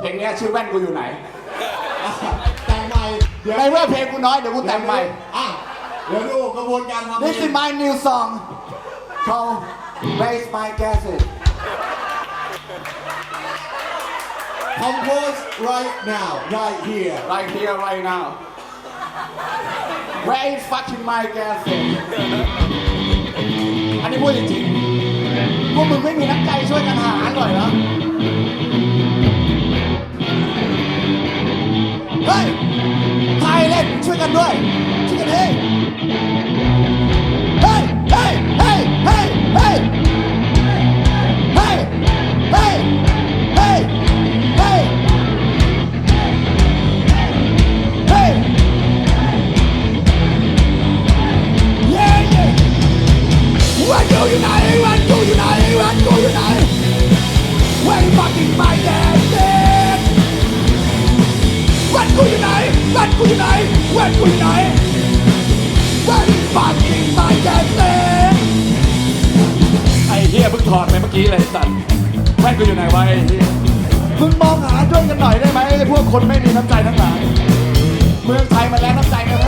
เพลงเนี้ยชื่อแว่นกูอยู่ไหนอะแต่งใหม่เดี๋ยวในเมื่อเพลงกูน้อยเดี๋ยวกูแต่งใหม่ อะเดี๋ยวดูกระบวนการทำ This is my new song called Raise My Gases compose right now right here right here right now Raise fucking my gases อันนี้พูดจริงๆพวกมึงไม่มีน้ำใจช่วยกันหาหน่อยเหรอ เฮ้ยไทยเล่นช่วยกันด้วยช่วยกันเฮ้ย แว่นวันกูอยู่ไหนวันกูอยู่ไหน Where you fucking my dad dead ไอ้เฮียเพิ่งถอดไปเมื่อกี้เลยสัตว์แว่นกูอยู่ไหนวะไอ้เฮียมึงมองหาช่วยกันหน่อยได้ไหมไอ้พวกคนไม่มีน้ำใจทั้งหลายเมืองไทยมันแรงน้ำใจนะ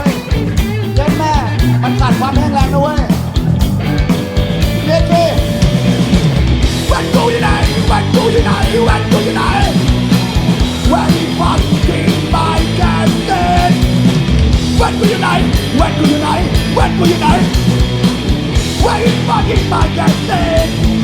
people you fucking find that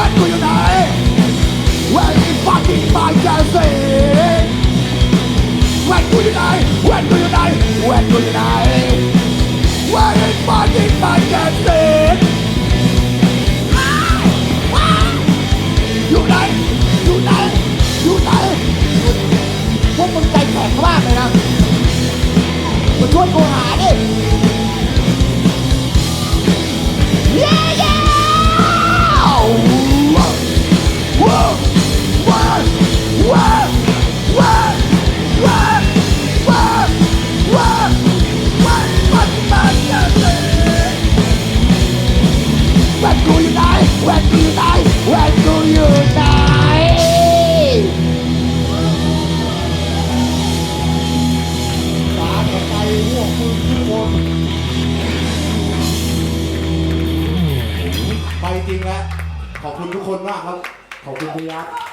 But you know? my he fucking When go you die? When do you die? ตาต่อไปพวกมึงทุกคนไปจริงแล้ว ขอบคุณทุกคนมากครับ ขอบคุณพี่ยักษ์